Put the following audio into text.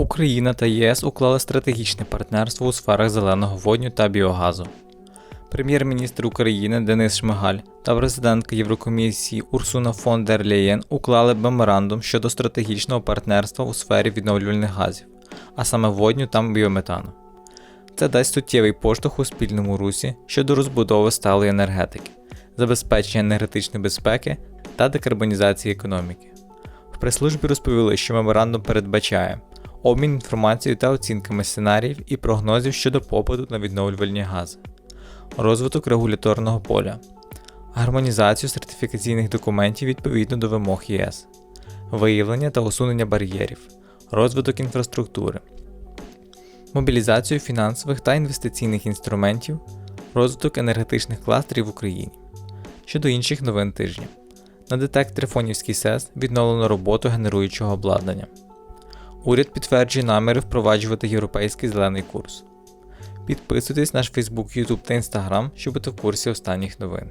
Україна та ЄС уклали стратегічне партнерство у сферах зеленого водню та біогазу. Прем'єр-міністр України Денис Шмигаль та президентка Єврокомісії Урсуна фон дер Лєєн уклали меморандум щодо стратегічного партнерства у сфері відновлювальних газів, а саме водню та біометану. Це дасть суттєвий поштовх у спільному русі щодо розбудови сталої енергетики, забезпечення енергетичної безпеки та декарбонізації економіки. В прес-службі розповіли, що меморандум передбачає обмін інформацією та оцінками сценаріїв і прогнозів щодо попиту на відновлювальні гази, розвиток регуляторного поля, гармонізацію сертифікаційних документів відповідно до вимог ЄС, виявлення та усунення бар'єрів, розвиток інфраструктури, мобілізацію фінансових та інвестиційних інструментів, розвиток енергетичних кластерів в Україні. Щодо інших новин тижня. На детекторі Фонівський СЕС відновлено роботу генеруючого обладнання. Уряд підтверджує наміри впроваджувати європейський зелений курс. Підписуйтесь на наш Facebook, YouTube та Instagram, щоб бути в курсі останніх новин.